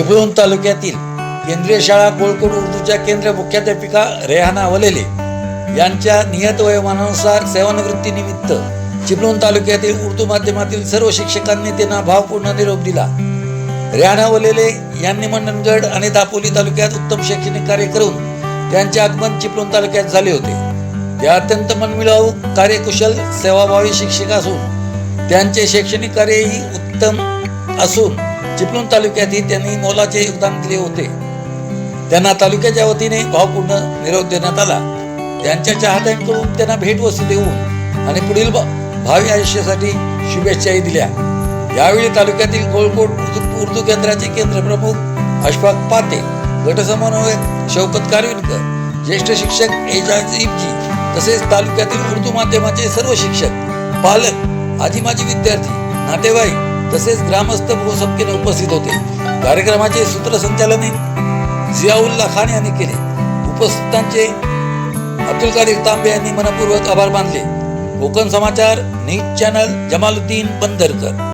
चिपळूण तालुक्यातील केंद्रीय शाळा कोळकोड उर्दूच्या केंद्र मुख्याध्यापिका रेहाना वलेले यांच्या नियत वयोमानानुसार सेवानिवृत्तीनिमित्त चिपळूण तालुक्यातील उर्दू माध्यमातील सर्व शिक्षकांनी त्यांना भावपूर्ण निरोप दिला. रेहाना वलेले यांनी मंडणगड आणि दापोली तालुक्यात उत्तम शैक्षणिक कार्य करून त्यांचे आगमन चिपळूण तालुक्यात झाले होते. ते अत्यंत मनमिळावू कार्यकुशल सेवाभावी शिक्षक असून त्यांचे शैक्षणिक कार्यही उत्तम असून चिपळूण तालुक्यातही त्यांनी मोलाचे योगदान दिले होते. त्यांना तालुक्याच्या वतीने भावपूर्ण निरोप देण्यात आला. त्यांच्या चाहत्यांकडून त्यांना भेटवस्तू देऊन आणि पुढील भावी आयुष्यासाठी शुभेच्छाही दिल्या. यावेळी तालुक्यातील गोळकोट उर्दू उर्दू केंद्राचे प्रमुख अशफाक पाते गटसमन्वयक शौकत कारविनकर ज्येष्ठ शिक्षक एजाज इबजी तसेच तालुक्यातील उर्दू माध्यमाचे सर्व शिक्षक पालक आजी माजी विद्यार्थी नातेवाईक तसेच ग्रामस्थ बहुसंख्येने उपस्थित होते. कार्यक्रमाचे सूत्रसंचालन जियाउल्ला खान यांनी केले. उपस्थितांचे अब्दुल कादिर तांबे यांनी मनपूर्वक आभार मानले. Konkan Samachar news channel Jamaluddin Bandarkar.